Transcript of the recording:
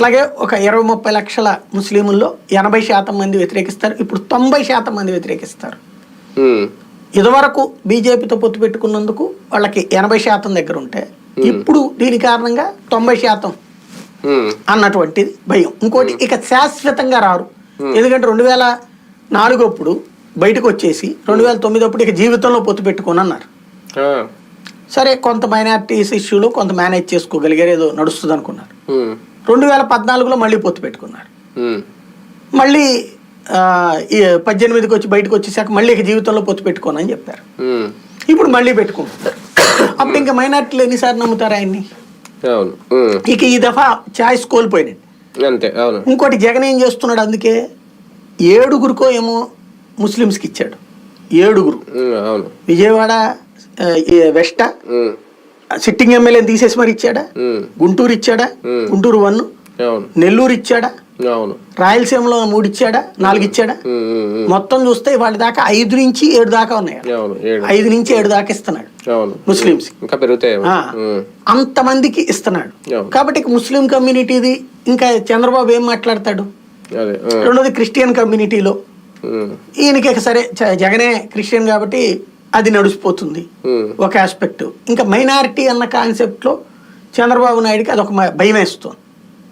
అట్లాగే ఒక ఇరవై ముప్పై లక్షల ముస్లింల్లో ఎనభై శాతం మంది వ్యతిరేకిస్తారు. ఇప్పుడు తొంభై శాతం మంది వ్యతిరేకిస్తారు. ఇదివరకు బీజేపీతో పొత్తు పెట్టుకున్నందుకు వాళ్ళకి ఎనభై శాతం దగ్గర ఉంటే ఇప్పుడు దీని కారణంగా తొంభై శాతం అన్నటువంటిది భయం. ఇంకోటి ఇక శాశ్వతంగా రారు. ఎందుకంటే రెండు వేల నాలుగు అప్పుడు బయటకు వచ్చేసి రెండు వేల తొమ్మిది అప్పుడు ఇక జీవితంలో పొత్తు పెట్టుకొని అన్నారు. సరే కొంత మైనారిటీస్ ఇష్యూలో కొంత మేనేజ్ చేసుకోగలిగారు ఏదో నడుస్తుంది అనుకున్నారు. రెండు వేల పద్నాలుగులో మళ్ళీ పొత్తు పెట్టుకున్నారు ఉమ్, మళ్ళీ పద్దెనిమిదికి వచ్చి బయటకు వచ్చేసాక మళ్ళీ ఇక జీవితంలో పొత్తు పెట్టుకోనని చెప్పారు. ఇప్పుడు మళ్ళీ పెట్టుకుంటారు. అప్పుడు ఇంకా మైనార్టీలు ఎన్నిసార్లు నమ్ముతారు ఆయన్ని? ఇక ఈ దఫా ఛాయిస్ కోల్పోయినాడు అంతే అవును. ఇంకోటి జగన్ ఏం చేస్తున్నాడు అందుకే? ఏడుగురికో ఏమో ముస్లిమ్స్కి ఇచ్చాడు. ఏడుగురు. విజయవాడ వెస్ట్ సిట్టింగ్ ఎమ్మెల్యేని తీసేసి మరి ఇచ్చాడా? గుంటూరు ఇచ్చాడా. గుంటూరు వన్. నెల్లూరు ఇచ్చాడా? అవును. రాయలసీమలో మూడు ఇచ్చాడా? నాలుగు ఇచ్చాడా? మొత్తం చూస్తే వాళ్ళ దాకా ఐదు నుంచి ఏడు దాకా ఉన్నాయి ఐదు నుంచి ఏడు దాకా ఇస్తున్నాడు. అవును. ముస్లిమ్స్. ఇంకా అంతమందికి ఇస్తున్నాడు. కాబట్టి ముస్లిం కమ్యూనిటీది ఇంకా చంద్రబాబు ఏం మాట్లాడతాడు? రెండోది క్రిస్టియన్ కమ్యూనిటీలో. ఈయనకి సరే జగనే క్రిస్టియన్ కాబట్టి అది నడిచిపోతుంది ఉమ్, ఒక ఆస్పెక్ట్ ఇంకా మైనారిటీ అన్న కాన్సెప్ట్లో చంద్రబాబు నాయుడుకి అదొక మ- భయం వేస్తుంది